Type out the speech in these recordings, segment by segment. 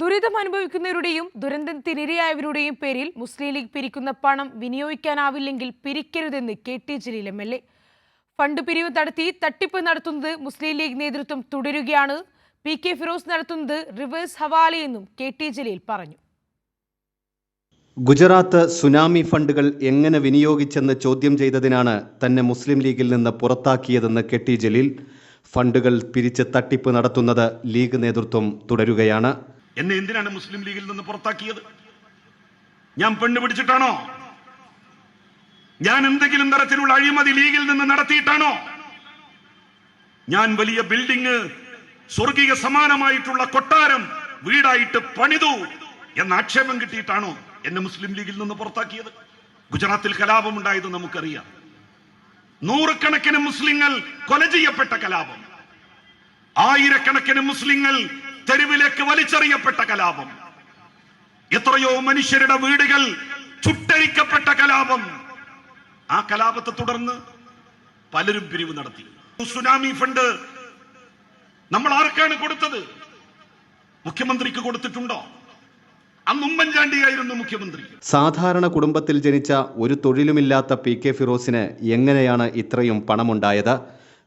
ദുരിതം അനുഭവിക്കുന്നവരുടെയും ദുരന്തത്തിനിരയായവരുടെയും പേരിൽ മുസ്ലിം ലീഗ് പിരിക്കുന്ന പണം വിനിയോഗിക്കാനാവില്ലെങ്കിൽ പിരിക്കരുതെന്ന് K T Jaleel M L A. Fund പിരിവ് നടത്തി തട്ടിപ്പ് നടത്തുന്നത് മുസ്ലിം ലീഗ് നേതൃത്വം തുടരുകയാണ്. പി കെ ഫിറോസ് നടത്തുന്നത് റിവേഴ്സ് ഹവാലയെന്നും കെ ടി ജലീൽ പറഞ്ഞു. ഗുജറാത്ത് സുനാമി ഫണ്ടുകൾ എങ്ങനെ വിനിയോഗിച്ചെന്ന് ചോദ്യം ചെയ്തതിനാണ് തന്നെ മുസ്ലിം ലീഗിൽ നിന്ന് പുറത്താക്കിയതെന്ന് കെ ടി ജലീൽ. ഫണ്ടുകൾ പിരിച്ച് തട്ടിപ്പ് നടത്തുന്നത് ലീഗ് നേതൃത്വം തുടരുകയാണ്. എന്നെ എന്തിനാണ് മുസ്ലിം ലീഗിൽ നിന്ന് പുറത്താക്കിയത്? ഞാൻ പെണ്ണ് പിടിച്ചിട്ടാണോ? ഞാൻ എന്തെങ്കിലും തരത്തിലുള്ള അഴിമതി ലീഗിൽ നിന്ന് നടത്തിയിട്ടാണോ? ഞാൻ വലിയ ബിൽഡിംഗ് സ്വർഗീയ സമാനമായിട്ടുള്ള കൊട്ടാരം വീടായിട്ട് പണിതു എന്ന ആക്ഷേപം കിട്ടിയിട്ടാണോ എന്നെ മുസ്ലിം ലീഗിൽ നിന്ന് പുറത്താക്കിയത്? ഗുജറാത്തിൽ കലാപം കലാപമുണ്ടായത് നമുക്കറിയാം. നൂറുകണക്കിന് മുസ്ലിങ്ങൾ കൊല ചെയ്യപ്പെട്ട കലാപം. ആയിരക്കണക്കിന് മുസ്ലിങ്ങൾ തെരുവിലേക്ക് വലിച്ചെറിയപ്പെട്ട കലാപം. എത്രയോ മനുഷ്യരുടെ വീടുകൾ ചുട്ടരിക്കപ്പെട്ട കലാപം. ആ കലാപത്തെ തുടർന്ന് പലരും പിരിവ് നടത്തി. സുനാമി ഫണ്ട് നമ്മൾ ആർക്കാണ് കൊടുത്തത്? മുഖ്യമന്ത്രിക്ക് കൊടുത്തിട്ടുണ്ടോ? അന്ന് ഉമ്മൻചാണ്ടിയായിരുന്നു മുഖ്യമന്ത്രി. സാധാരണ കുടുംബത്തിൽ ജനിച്ച ഒരു തൊഴിലുമില്ലാത്ത പി കെ ഫിറോസിന് എങ്ങനെയാണ് ഇത്രയും പണമുണ്ടായത്?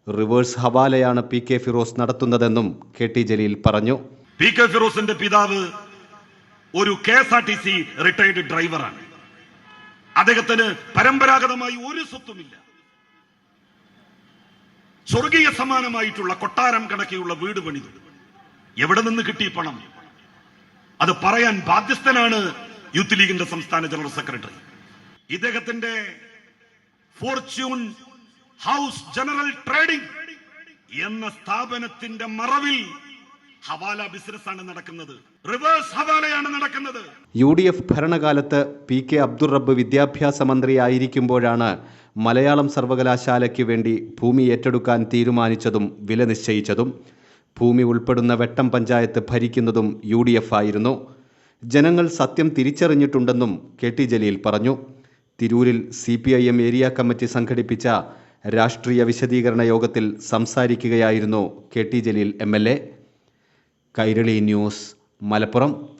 റിവേഴ്സ് ഹവാലയാണ് പി കെ ഫിറോസ് നടത്തുന്നതെന്നും കെ ടി ജലീൽ പറഞ്ഞു. പി കെ ഫിറോസിന്റെ പിതാവ് ഒരു K S R T C retired ഡ്രൈവറാണ്. അദ്ദേഹത്തിന് പരമ്പരാഗതമായി ഒരു സ്വത്തുമില്ല. സ്വർഗീയ സമാനമായിട്ടുള്ള കൊട്ടാരം കണക്കെയുള്ള വീട് പണിതു. എവിടെ നിന്ന് കിട്ടി പണം? അത് പറയാൻ ബാധ്യസ്ഥനാണ് യൂത്ത് ലീഗിന്റെ സംസ്ഥാന ജനറൽ സെക്രട്ടറി. ഇദ്ദേഹത്തിന്റെ ഫോർച്യൂൺ ഹൗസ് ജനറൽ ട്രേഡിംഗ് എന്ന സ്ഥാപനത്തിന്റെ മറവിൽ ഹവാല ബിസിനസ് ആണ് നടക്കുന്നത്. റിവേഴ്സ് ഹവാലയാണ് നടക്കുന്നത്. യു ഡി എഫ് ഭരണകാലത്ത് പി കെ അബ്ദുൾ റബ്ബ് വിദ്യാഭ്യാസ മന്ത്രിയായിരിക്കുമ്പോഴാണ് മലയാളം സർവകലാശാലയ്ക്ക് വേണ്ടി ഭൂമി ഏറ്റെടുക്കാൻ തീരുമാനിച്ചതും വില നിശ്ചയിച്ചതും ഭൂമി ഉൾപ്പെടുന്ന വെട്ടം പഞ്ചായത്ത് ഭരിക്കുന്നതും യു ഡി എഫ് ആയിരുന്നു. ജനങ്ങൾ സത്യം തിരിച്ചറിഞ്ഞിട്ടുണ്ടെന്നും കെ ടി ജലീൽ പറഞ്ഞു. തിരൂരിൽ സി ഏരിയ കമ്മിറ്റി സംഘടിപ്പിച്ച രാഷ്ട്രീയ വിശദീകരണ യോഗത്തിൽ സംസാരിക്കുകയായിരുന്നു K T Jaleel M L A. Kairali news Malappuram.